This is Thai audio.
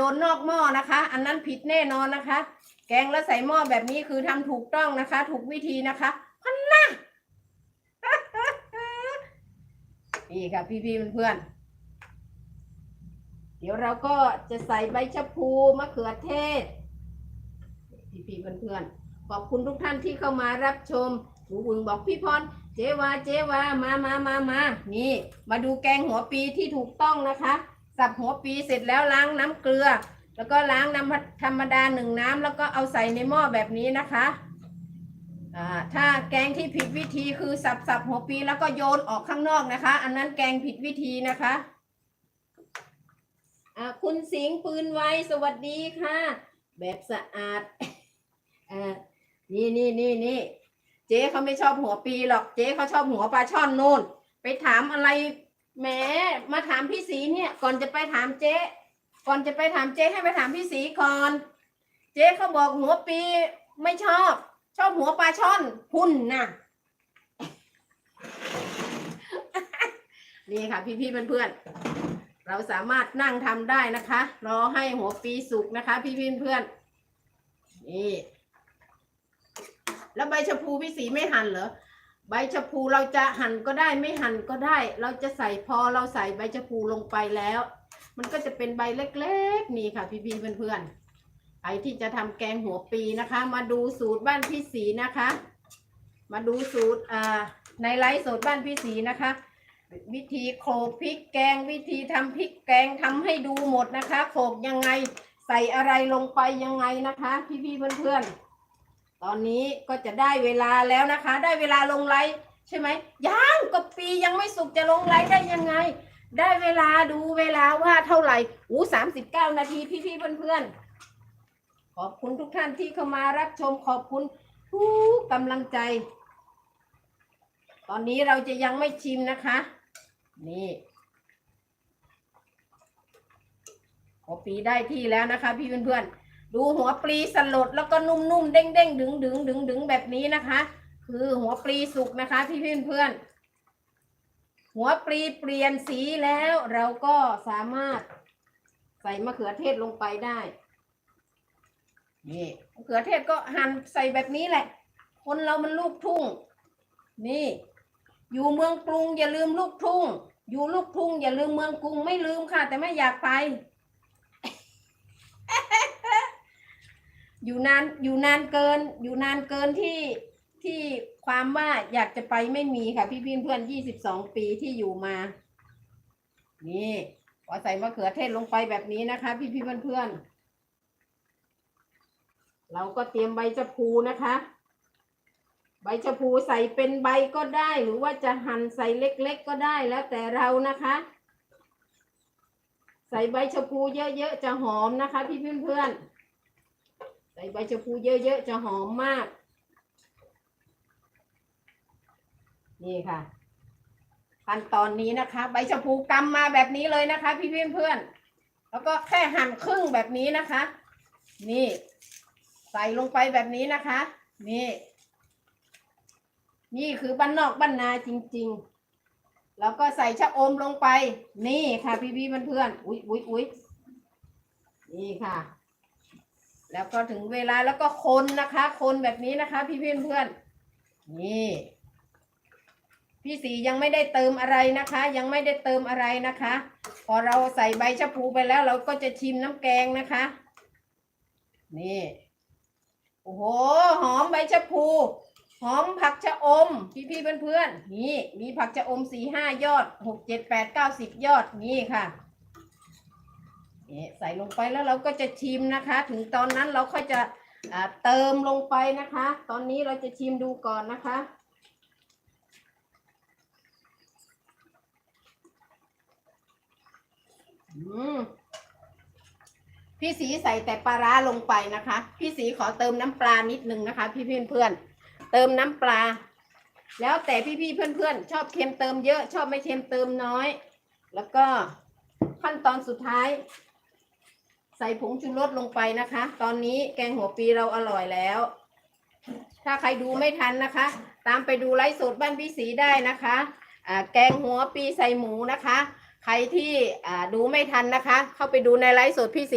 โยนนอกหม้อนะคะ อันนั้นผิดแน่นอนนะคะ แกงแล้วใส่หม้อแบบนี้คือทำถูกต้องนะคะ ถูกวิธีนะคะพันนะนี่ค่ะพี่ๆเพื่อนเดี๋ยวเราก็จะใส่ใบชะพูมะเขือเทศ พี่ๆเพื่อนขอบคุณทุกท่านที่เข้ามารับชมหนูบุญบอกพี่พรเจวาเจวามามามามานี่ มาดูแกงหัวปีที่ถูกต้องนะคะ สับหัวปีเสร็จแล้วล้างน้ำเกลือ แล้วก็ล้างน้ำธรรมดาหนึ่งน้ำแล้วก็เอาใส่ในหม้อแบบนี้นะคะอ่าถ้าแกงที่ผิดวิธีคือสับสับหัวปีแล้วก็โยนออกข้างนอกนะคะ อันนั้นแกงผิดวิธีนะคะอ่าคุณสิงปืนไวสวัสดีค่ะ แบบสะอาดอ่านี่นี่นี่นี่เจ๊เขาไม่ชอบหัวปีหรอกเจ๊เขาชอบหัวปลาช่อนนู่น ไปถามอะไร แหมมาถามพี่สีเนี่ยก่อนจะไปถามเจ๊ ก่อนจะไปถามเจ๊ให้ไปถามพี่สีก่อน เจ๊เขาบอกหัวปีไม่ชอบ ชอบหัวปลาช่อนหุ่นน่ะ นี่ค่ะพี่ๆเพื่อนๆเราสามารถนั่งทำได้นะคะ รอให้หัวปีสุกนะคะ พี่ๆเพื่อนนี่แล้วใบชะพูพี่สีไม่หั่นเหรอ ใบชะพูเราจะหั่นก็ได้ไม่หั่นก็ได้ เราจะใส่พอเราใส่ใบชะพูลงไปแล้ว มันก็จะเป็นใบเล็กๆ นี่ค่ะ พี่ๆเพื่อนๆใครที่จะทำแกงหัวปีนะคะ มาดูสูตรบ้านพี่สีนะคะ มาดูสูตรอ่าในไลฟ์สดบ้านพี่สีนะคะ วิธีโขลกพริกแกงวิธีทำพริกแกงทำให้ดูหมดนะคะโขลกยังไงใส่อะไรลงไปยังไงนะคะ พี่ๆเพื่อนๆ ตอนนี้ก็จะได้เวลาแล้วนะคะ ได้เวลาลงไลฟ์ใช่ไหมยังก็ปียังไม่สุกจะลงไลฟ์ได้ยังไง ได้เวลาดูเวลาว่าเท่าไหร่อู้สามสิบเก้านาทีพี่ๆเพื่อนๆขอบคุณทุกท่านที่เข้ามารับชมขอบคุณทุกกำลังใจ ตอนนี้เราจะยังไม่ชิมนะคะ นี่หัวปลีได้ที่แล้วนะคะ พี่เพื่อนๆ ดูหัวปลีสลดแล้วก็นุ่มๆเด้งๆดึงๆดึงๆแบบนี้นะคะ คือหัวปลีสุกนะคะ พี่เพื่อนๆหัวปลีเปลี่ยนสีแล้วเราก็สามารถใส่มะเขือเทศลงไปได้นี่มะเขือเทศก็หั่นใส่แบบนี้แหละ คนเรามันลูกทุ่ง นี่ อยู่เมืองกรุงอย่าลืมลูกทุ่ง อยู่ลูกทุ่งอย่าลืมเมืองกรุงไม่ลืมค่ะ แต่ไม่อยากไป อยู่นานอยู่นานเกิน อยู่นานเกินที่ที่ความว่าอยากจะไปไม่มีค่ะ พี่พี่เพื่อนยี่สิบสองปีที่อยู่มา นี่พอใส่มะเขือเทศลงไปแบบนี้นะคะ พี่พี่เพื่อนเพื่อนเราก็เตรียมใบชะพูนะคะ ใบชะพูใส่เป็นใบก็ได้ หรือว่าจะหั่นใส่เล็กๆก็ได้แล้วแต่เรานะคะ ใส่ใบชะพูเยอะๆจะหอมนะคะ พี่เพื่อนๆ ส่ใบชะพูเยอะๆจะหอมมาก นี่ค่ะขั้นตอนนี้นะคะ ใบชะพูกำมาแบบนี้เลยนะคะ พี่เพื่อนๆแล้วก็แค่หั่นครึ่งแบบนี้นะคะ นี่ ใส่ลงไปแบบนี้นะคะ นี่ นี่คือบ้านนอกบ้านนาจริง ๆ แล้วก็ใส่ชะอมลงไป นี่ค่ะ พี่พี่เพื่อนๆอุ้ยอุ้ยอุ้ยนี่ค่ะ แล้วก็ถึงเวลาแล้วก็คนนะคะ คนแบบนี้นะคะ พี่พี่เพื่อนๆนี่ พี่สียังไม่ได้เติมอะไรนะคะ ยังไม่ได้เติมอะไรนะคะ พอเราใส่ใบชะพูไปแล้ว เราก็จะชิมน้ำแกงนะคะ นี่โอ้โหหอมใบชะพูหอมผักชะอม พี่พี่ๆเพื่อนๆนี่ มีผักชะอมสี่ห้ายอดหกเจ็ดแปดเก้าสิบยอดนี่ค่ะ นี่ใส่ลงไปแล้วเราก็จะชิมนะคะ ถึงตอนนั้นเราค่อยจะเติมลงไปนะคะ ตอนนี้เราจะชิมดูก่อนนะคะพี่สีใส่แต่ปลาร้าลงไปนะคะ พี่สีขอเติมน้ำปลานิดนึงนะคะ พี่เพื่อนเพื่อนเติมน้ำปลา แล้วแต่พี่พี่เพื่อนเพื่อนชอบเค็มเติมเยอะ ชอบไม่เค็มเติมน้อย แล้วก็ขั้นตอนสุดท้าย ใส่ผงชูรสลงไปนะคะ ตอนนี้แกงหัวปีเราอร่อยแล้ว ถ้าใครดูไม่ทันนะคะ ตามไปดูไลฟ์สดบ้านพี่สีได้นะคะะแกงหัวปีใส่หมูนะคะ ใครที่ดูไม่ทันนะคะ เข้าไปดูในไลฟ์สดพี่สี